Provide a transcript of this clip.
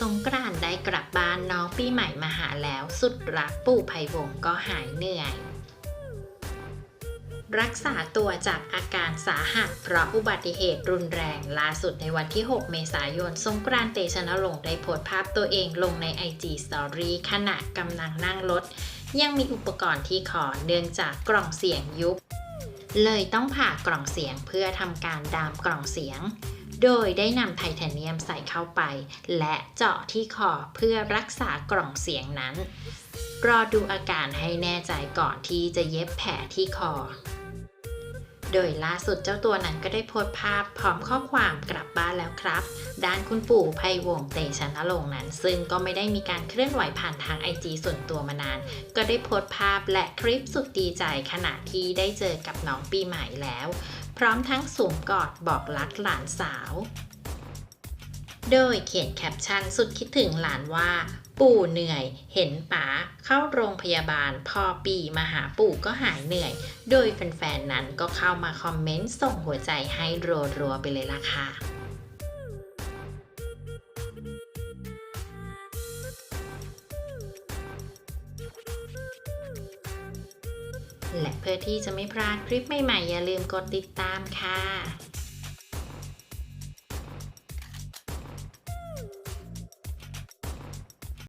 สงกรานต์ได้กลับบ้านน้องปีใหม่มาหาแล้ว สุดรักปู่ไพวงก็หายเหนื่อย รักษาตัวจากอาการสาหัสเพราะอุบัติเหตุรุนแรงล่าสุดในวันที่ 6 เมษายน สงกรานต์เตชะนรงค์ได้โพสต์ภาพตัวเองลงใน IG Story ขณะกำลังนั่งรถ ยังมีอุปกรณ์ที่คอเนื่องจากกล่องเสียงยุบ เลยต้องผ่ากล่องเสียงเพื่อทำการดามกล่องเสียง โดยได้นำไทเทเนียมใส่เข้าไป และเจาะที่คอเพื่อรักษากล่องเสียงนั้น รอดูอาการให้แน่ใจก่อนที่จะเย็บแผลที่คอ โดยล่าสุดเจ้าตัวนั้นก็ได้โพสต์ภาพพร้อมข้อความกลับบ้านแล้วครับ ด้านคุณปู่ไพวงเตชะนรงค์นั้น ซึ่งก็ไม่ได้มีการเคลื่อนไหวผ่านทางไอจีส่วนตัวมานาน ก็ได้โพสต์ภาพและคลิปสุดดีใจขณะที่ได้เจอกับน้องปีใหม่แล้ว พร้อมทั้งสวมกอดบอกรักหลานสาว โดยเขียนแคปชั่นสุดคิดถึงหลานว่า ปู่เหนื่อย เห็นป๋าเข้าโรงพยาบาล พอปีมาหาปู่ก็หายเหนื่อย โดยแฟนๆนั้นก็เข้ามาคอมเมนต์ส่งหัวใจให้รัวๆไปเลยล่ะค่ะและเพื่อที่จะไม่พลาดคลิปใหม่ๆ อย่าลืมกดติดตามค่ะ